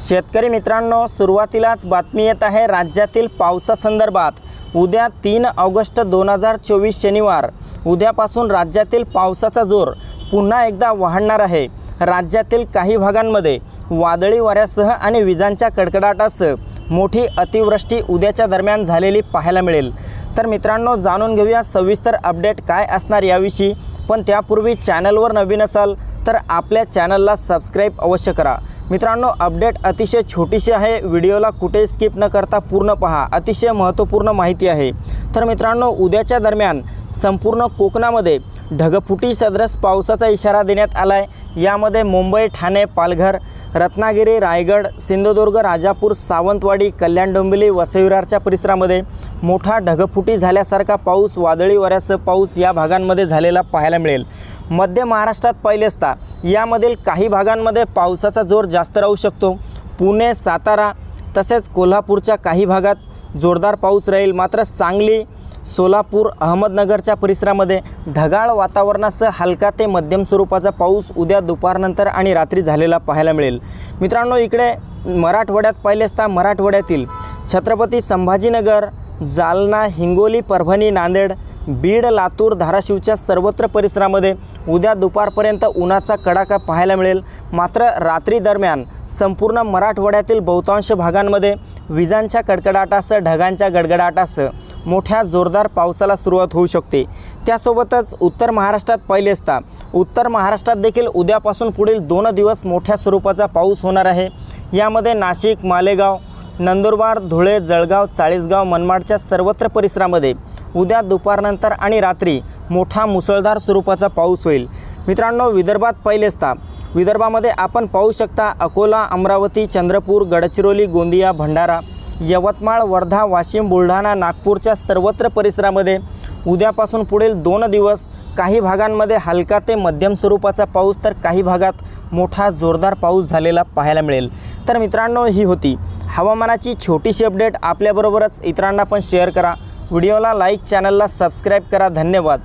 शेतकरी मित्रांनो सुरुवातीलाच बातमी येत आहे राज्यातील पावसासंदर्भात. उद्या तीन ऑगस्ट दोन हजार चोवीस शनिवार. उद्यापासून राज्यातील पावसाचा जोर पुन्हा एकदा वाढणार आहे. राज्यातील काही भागांमध्ये वादळी वाऱ्यासह आणि विजांच्या कडकडाटासह मोठी अतिवृष्टी उद्याच्या दरम्यान झालेली पाहायला मिळेल. तर मित्रांनो जाणून घेऊया सविस्तर अपडेट काय असणार याविषयी. पण त्यापूर्वी चॅनलवर नवीन असाल तर आपल्या चॅनलला सबस्क्राईब अवश्य करा. मित्रांनो अपडेट अतिशय छोटीशी आहे. व्हिडिओला कुठे स्किप न करता पूर्ण पहा. अतिशय महत्त्वपूर्ण माहिती आहे. तर मित्रांनो उद्याच्या दरम्यान संपूर्ण कोकणामध्ये ढगफुटी सदृश पावसाचा इशारा देण्यात आला आहे यामध्ये मुंबई ठाणे पालघर रत्नागिरी रायगड सिंधुदुर्ग राजापूर सावंतवाडी कल्याण डोंबिवली वसईविरारच्या परिसरामध्ये मोठा ढगफुटी झाल्यासारखा पाऊस वादळी वाऱ्यासह पाऊस या भागांमध्ये झालेला पाहायला मिळेल. मध्य महाराष्ट्रात पहिले असता यामधील काही भागांमध्ये पावसाचा जोर जास्त राहू शकतो. पुणे सातारा तसेच कोल्हापूरच्या काही भागात जोरदार पाऊस राहील. मात्र सांगली सोलापूर अहमदनगरच्या परिसरामध्ये ढगाळ वातावरणासह हलका ते मध्यम स्वरूपाचा पाऊस उद्या दुपारनंतर आणि रात्री झालेला पाहायला मिळेल. मित्रांनो इकडे मराठवाड्यात पाहिले असता मराठवाड्यातील छत्रपती संभाजीनगर जालना हिंगोली परभणी नांदेड बीड लातूर धाराशिवच्या सर्वत्र परिसरामध्ये उद्या दुपारपर्यंत उन्हाचा कडाका पाहायला मिळेल. मात्र रात्री दरम्यान संपूर्ण मराठवाड्यातील बहुतांश भागांमध्ये विजांच्या कडकडाटासह ढगांच्या गडगडाटासह मोठ्या जोरदार पावसाला सुरुवात होऊ शकते. त्यासोबतच उत्तर महाराष्ट्रात पहिले असता. उत्तर महाराष्ट्रात देखील उद्यापासून पुढील दोन दिवस मोठ्या स्वरूपाचा पाऊस होणार आहे. यामध्ये नाशिक मालेगाव नंदुरबार धुळे जळगाव चाळीसगाव मनमाडच्या सर्वत्र परिसरामध्ये उद्या दुपारनंतर आणि रात्री मोठा मुसळधार स्वरूपाचा पाऊस होईल. मित्रांनो विदर्भात पहिले असता. विदर्भामध्ये आपण पाहू शकता अकोला अमरावती चंद्रपूर गडचिरोली गोंदिया भंडारा यवतमाळ वर्धा वाशिम बुलढाणा नागपूरच्या सर्वत्र परिसरामध्ये उद्यापासून पुढील दोन दिवस काही भागांमध्ये हलका ते मध्यम स्वरूपाचा पाऊस तर काही भागात मोठा जोरदार पाऊस झालेला पाहायला मिळेल. तर मित्रांनो ही होती हवामानाची छोटीशी अपडेट. आपल्याबरोबरच इतरांना पण शेअर करा. व्हिडिओला लाईक चॅनलला सबस्क्राईब करा. धन्यवाद.